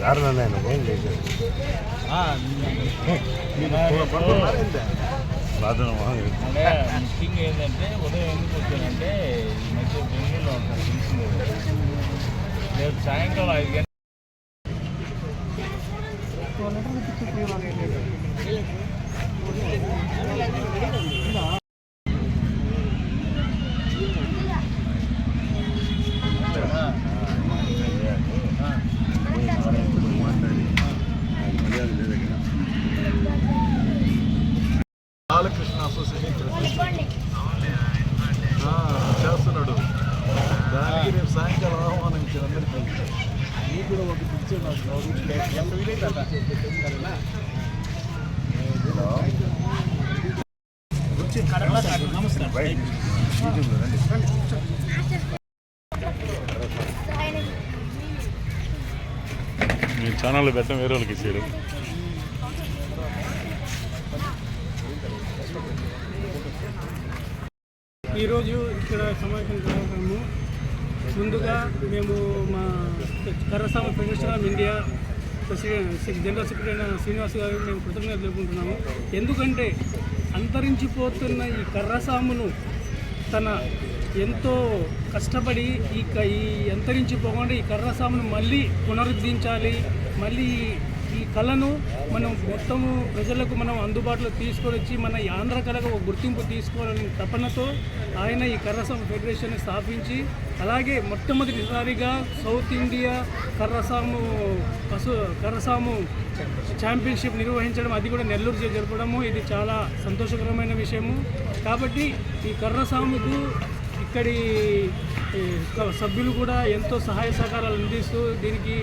కారణం ఆయన ఏం చేశారు బాధను అంటే ముఖ్యంగా ఏంటంటే ఉదయం ఎందుకు వచ్చానంటే ఈ మధ్య బెంగళూరులో ఉంటాను తెలిసిందే రేపు సాయంకాలం ఐదు గంటల మాట్లాడి ఆయన మర్యాద లేదు ఇక్కడ బాలకృష్ణ అసోసియేషన్ చేస్తున్నాడు. ఆ, చేస్తున్నాడు దానికి రేపు ఇచ్చారు అందరికీ నీకు కూడా ఒకటి పిలిచాడు నాకు బయట యూట్యూబ్లో రండి. మీ ఛానల్లో పెట్టడం వేరే వాళ్ళకి ఇచ్చాడు ఈరోజు ఇక్కడ సమావేశం కావడము ముందుగా మేము మా Karrasamu federation of India general secretary అయిన శ్రీనివాస్ గారు మేము కృతజ్ఞతలు తెలుపుకుంటున్నాము. ఎందుకంటే అంతరించిపోతున్న ఈ కర్రసామును తన ఎంతో కష్టపడి ఈ క- ఈ అంతరించిపోకుండా ఈ కర్రసామును మళ్ళీ పునరుద్ధరించాలి మళ్ళీ ఈ కళను మనం మొత్తము ప్రజలకు మనం అందుబాటులో తీసుకొని వచ్చి మన ఈ ఆంధ్ర కళకు ఒక గుర్తింపు తీసుకోవాలని తపనతో ఆయన ఈ కర్రసాము ఫెడరేషన్ స్థాపించి అలాగే మొట్టమొదటిసారిగా సౌత్ ఇండియా కర్రసాము పశు కర్రసాము ఛాంపియన్షిప్ నిర్వహించడం అది కూడా నెల్లూరు జరపడము. ఇది చాలా సంతోషకరమైన విషయము. కాబట్టి ఈ కర్రసాముకు ఇక్కడి సభ్యులు కూడా ఎంతో సహాయ సహకారాలు అందిస్తూ దీనికి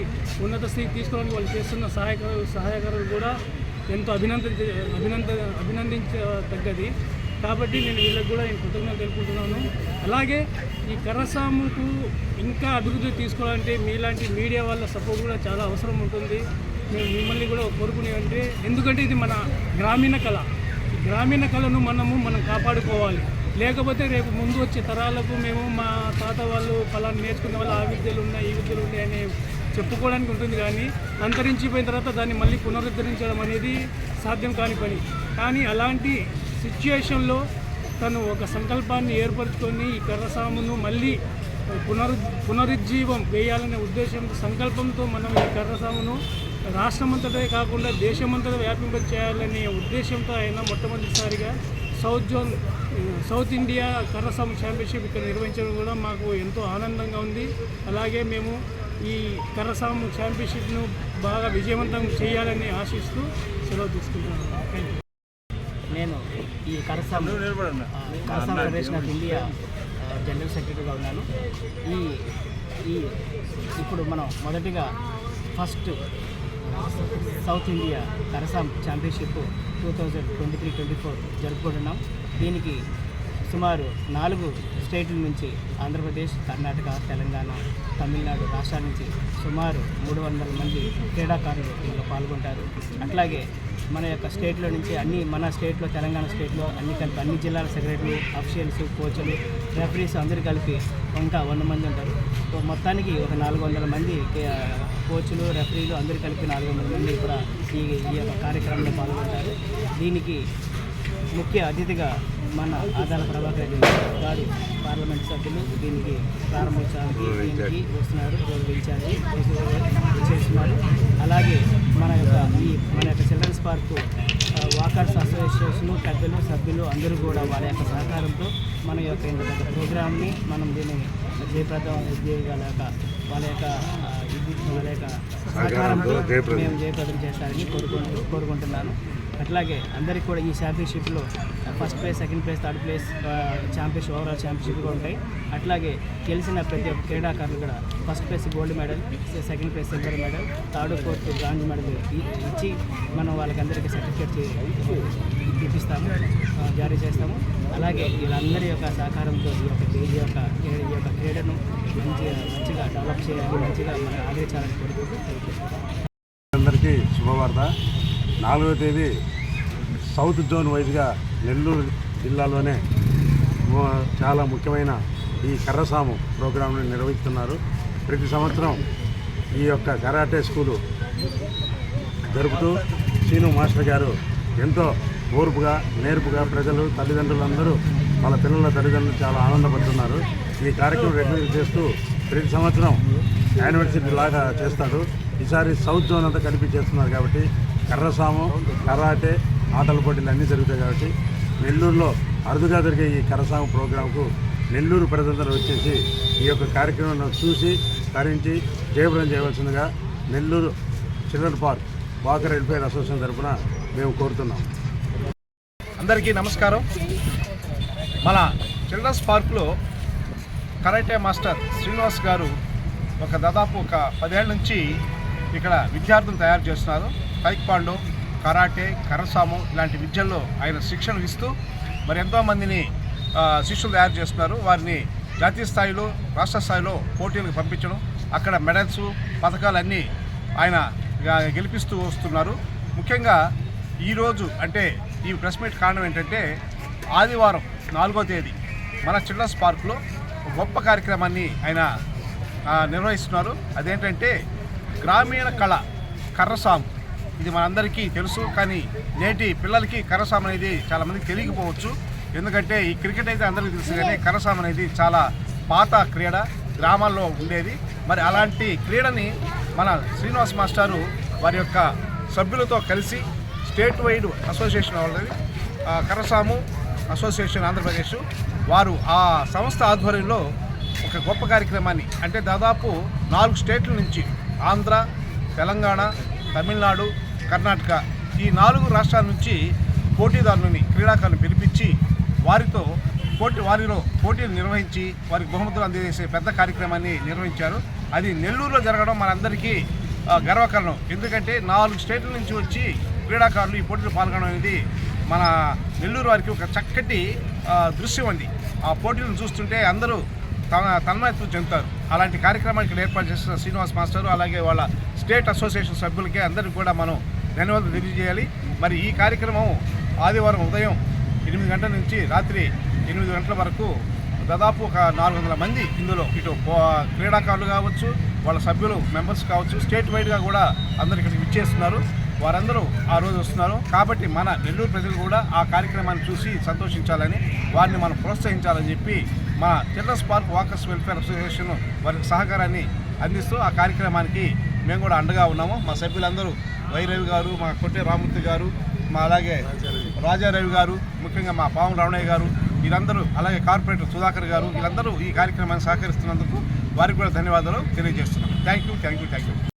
ఉన్నత స్థితికి తీసుకోవడానికి వాళ్ళు చేస్తున్న సహాయక సహాయకారులు కూడా ఎంతో అభినందన అభినంద అభినందించదగ్గది కాబట్టి నేను వీళ్ళకి కూడా నేను కృతజ్ఞతలు తెలుపుకుంటున్నాను. అలాగే ఈ కర్రసాముకు ఇంకా అభివృద్ధి తీసుకోవాలంటే మీలాంటి మీడియా వాళ్ళ సపోర్ట్ కూడా చాలా అవసరం ఉంటుంది. మేము మిమ్మల్ని కూడా కోరుకునేవంటే ఎందుకంటే ఇది మన గ్రామీణ కళ. గ్రామీణ కళను మనము మనం కాపాడుకోవాలి. లేకపోతే రేపు ముందు వచ్చే తరాలకు మేము మా తాత వాళ్ళు ఫలాన్ని నేర్చుకున్న వాళ్ళు ఆ విద్యలు ఉన్నాయి ఈ విద్యలు ఉన్నాయి అని చెప్పుకోవడానికి ఉంటుంది కానీ అంతరించిపోయిన తర్వాత దాన్ని మళ్ళీ పునరుద్ధరించడం అనేది సాధ్యం కాని పని. కానీ అలాంటి సిచ్యుయేషన్లో తను ఒక సంకల్పాన్ని ఏర్పరచుకొని ఈ కర్రసామును మళ్ళీ పునరు పునరుజ్జీవం వేయాలనే ఉద్దేశంతో సంకల్పంతో మనం ఈ కర్రసామును రాష్ట్రమంతటే కాకుండా దేశమంతటా వ్యాపింప చేయాలనే ఉద్దేశంతో ఆయన మొట్టమొదటిసారిగా south zone south India Karrasamu championship ఇక్కడ నిర్వహించడం కూడా మాకు ఎంతో ఆనందంగా ఉంది. అలాగే మేము ఈ కర్రసాము ఛాంపియన్షిప్ను బాగా విజయవంతం చేయాలని ఆశిస్తూ సెలవు తీసుకుంటున్నాను నేను ఈ Karrasamu Karrasamu federation of India general సెక్రటరీగా ఉన్నాను. ఈ ఈ ఇప్పుడు మనం మొదటిగా first south India Karrasamu championship two thousand twenty three twenty four జరుపుకుంటున్నాం. దీనికి సుమారు నాలుగు స్టేట్ల నుంచి ఆంధ్రప్రదేశ్ కర్ణాటక తెలంగాణ తమిళనాడు రాష్ట్రాల నుంచి సుమారు మూడు వందల మంది క్రీడాకారులు దీనిలో పాల్గొంటారు. అట్లాగే మన యొక్క స్టేట్లో నుంచి అన్ని మన స్టేట్లో తెలంగాణ స్టేట్లో అన్ని కలిపి అన్ని జిల్లాల సెక్రటరీలు అఫీషియల్స్ కోచ్లు రెఫరీస్ అందరూ కలిపి ఇంకా వంద మంది ఉంటారు. సో మొత్తానికి ఒక నాలుగు వందల మంది కోచ్లు రెఫరీలు అందరూ కలిపి నాలుగు వందల మంది కూడా ఈ ఈ యొక్క కార్యక్రమంలో పాల్గొంటారు. దీనికి ముఖ్య అతిథిగా మన ఆదాల ప్రభాకర్ రెడ్డి గారు పార్లమెంట్ సభ్యులు దీనికి ప్రారంభోత్సవానికి దీనికి వస్తున్నారు గౌరవించాలి చేస్తున్నారు. అలాగే మన యొక్క ఈ మన యొక్క చిల్డ్రన్స్ పార్కు వాకర్స్ అసోసియేషన్ పెద్దలు సభ్యులు అందరూ కూడా వాళ్ళ యొక్క సహకారంతో మన యొక్క ప్రోగ్రామ్ని మనం దీన్ని జయప్రదం చేయగల వాళ్ళ యొక్క ఇది వాళ్ళ యొక్క సహకారంతో. మేము జయప్రదం చేస్తారని కోరుకుంటూ కోరుకుంటున్నాను. అట్లాగే అందరికీ కూడా ఈ ఛాంపియన్షిప్లో first place second place third place championship overall championship కూడా ఉంటాయి. అట్లాగే గెలిచిన ప్రతి ఒక్క క్రీడాకారులు కూడా first place gold medal second place silver medal third fourth bronze medal ఇచ్చి మనం వాళ్ళకి అందరికీ సర్టిఫికేట్ ఇప్పిస్తాము ఆ, జారీ చేస్తాము. అలాగే వీళ్ళందరి యొక్క సహకారంతో ఈ యొక్క ఈ యొక్క ఈ యొక్క క్రీడను మంచిగా మంచిగా డెవలప్ చేయాలి మంచిగా మనం ఆదరించాలని కోరుకుంటూ అందరికీ శుభవార్త. నాలుగవ తేదీ సౌత్ జోన్ వైజ్గా నెల్లూరు జిల్లాలోనే చాలా ముఖ్యమైన ఈ కర్రసాము ప్రోగ్రాంను నిర్వహిస్తున్నారు. ప్రతి సంవత్సరం ఈ యొక్క కరాటే స్కూలు జరుపుతూ శ్రీను మాస్టర్ గారు ఎంతో ఓర్పుగా నేర్పుగా ప్రజలు తల్లిదండ్రులందరూ వాళ్ళ పిల్లల తల్లిదండ్రులు చాలా ఆనందపడుతున్నారు. ఈ కార్యక్రమం రెగ్యులర్ చేస్తూ ప్రతి సంవత్సరం యానివర్సరీ లాగా చేస్తాడు. ఈసారి సౌత్ జోన్ అంతా కలిపి చేస్తున్నారు కాబట్టి కర్రసాము కరాటే ఆటల పోటీలు అన్నీ జరుగుతాయి కాబట్టి నెల్లూరులో అరుదుగా జరిగే ఈ కరసాము ప్రోగ్రాంకు నెల్లూరు ప్రజలందరూ వచ్చేసి ఈ యొక్క కార్యక్రమం చూసి తరించి జయప్రదం చేయవలసిందిగా Nellore children park walker welfare association తరఫున మేము కోరుతున్నాం. అందరికీ నమస్కారం. మన చిల్డ్రన్స్ పార్క్లో కరాటే మాస్టర్ శ్రీనివాస్ గారు ఒక దాదాపు ఒక పదేళ్ళ నుంచి ఇక్కడ విద్యార్థులు తయారు చేస్తున్నారు. తైక్వాండో కరాటే కరసాము ఇలాంటి విద్యల్లో ఆయన శిక్షణ ఇస్తూ మరి ఎంతోమందిని శిష్యులు తయారు చేస్తున్నారు. వారిని జాతీయ స్థాయిలో రాష్ట్ర స్థాయిలో పోటీలకు పంపించడం అక్కడ మెడల్స్ పథకాలన్నీ ఆయన గెలిపిస్తూ వస్తున్నారు. ముఖ్యంగా ఈరోజు అంటే ఈ ప్రెస్ మీట్ కారణం ఏంటంటే ఆదివారం నాలుగో తేదీ మన చిల్డ్రన్స్ పార్క్లో గొప్ప కార్యక్రమాన్ని ఆయన నిర్వహిస్తున్నారు. అదేంటంటే గ్రామీణ కళ కర్రసాము. ఇది మనందరికీ తెలుసు కానీ నేటి పిల్లలకి కర్రసాము అనేది చాలామందికి తెలియకపోవచ్చు. ఎందుకంటే ఈ క్రికెట్ అయితే అందరికీ తెలుసు కానీ కర్రసాము అనేది చాలా పాత క్రీడ గ్రామాల్లో ఉండేది. మరి అలాంటి క్రీడని మన శ్రీనివాస్ మాస్టారు వారి యొక్క సభ్యులతో కలిసి స్టేట్ వైడ్ అసోసియేషన్ వాళ్ళది. కరసాము అసోసియేషన్ ఆంధ్రప్రదేశ్. వారు ఆ సంస్థ ఆధ్వర్యంలో ఒక గొప్ప కార్యక్రమాన్ని అంటే దాదాపు నాలుగు స్టేట్ల నుంచి ఆంధ్ర తెలంగాణ తమిళనాడు కర్ణాటక ఈ నాలుగు రాష్ట్రాల నుంచి పోటీదారులని క్రీడాకారులను పిలిపించి వారితో పోటీ వారిలో పోటీలు నిర్వహించి వారికి బహుమతులు అందజేసే పెద్ద కార్యక్రమాన్ని నిర్వహించారు. అది నెల్లూరులో జరగడం మనందరికీ గర్వకారణం. ఎందుకంటే నాలుగు స్టేట్ల నుంచి వచ్చి క్రీడాకారులు ఈ పోటీలో పాల్గొనడం అనేది మన నెల్లూరు వారికి ఒక చక్కటి దృశ్యం అండి. ఆ పోటీలను చూస్తుంటే అందరూ తన తన్మయత్వం చెందుతారు. అలాంటి కార్యక్రమాన్ని ఇక్కడ ఏర్పాటు చేసిన శ్రీనివాస్ మాస్టర్ అలాగే వాళ్ళ స్టేట్ అసోసియేషన్ సభ్యులకి అందరికీ కూడా మనం ధన్యవాదాలు తెలియజేయాలి. మరి ఈ కార్యక్రమం ఆదివారం ఉదయం ఎనిమిది గంటల నుంచి రాత్రి ఎనిమిది గంటల వరకు దాదాపు ఒక నాలుగు వందల మంది ఇందులో ఇటు క్రీడాకారులు కావచ్చు వాళ్ళ సభ్యులు మెంబర్స్ కావచ్చు స్టేట్ వైడ్గా కూడా అందరు ఇక్కడికి విచ్చేస్తున్నారు. వారందరూ ఆ రోజు వస్తున్నారు. కాబట్టి మన నెల్లూరు ప్రజలు కూడా ఆ కార్యక్రమాన్ని చూసి సంతోషించాలని వారిని మనం ప్రోత్సహించాలని చెప్పి మా children's park walkers welfare association వారికి సహకారాన్ని అందిస్తూ ఆ కార్యక్రమానికి మేము కూడా అండగా ఉన్నాము. మా సభ్యులందరూ వైరవి గారు మా కొట్టే రామూర్తి గారు మా అలాగే రాజారవి గారు ముఖ్యంగా మా పావం రమణయ్య గారు వీరందరూ అలాగే కార్పొరేటర్ సుధాకర్ గారు వీళ్ళందరూ ఈ కార్యక్రమాన్ని సహకరిస్తున్నందుకు వారికి కూడా ధన్యవాదాలు తెలియజేస్తున్నాం. Thank you thank you thank you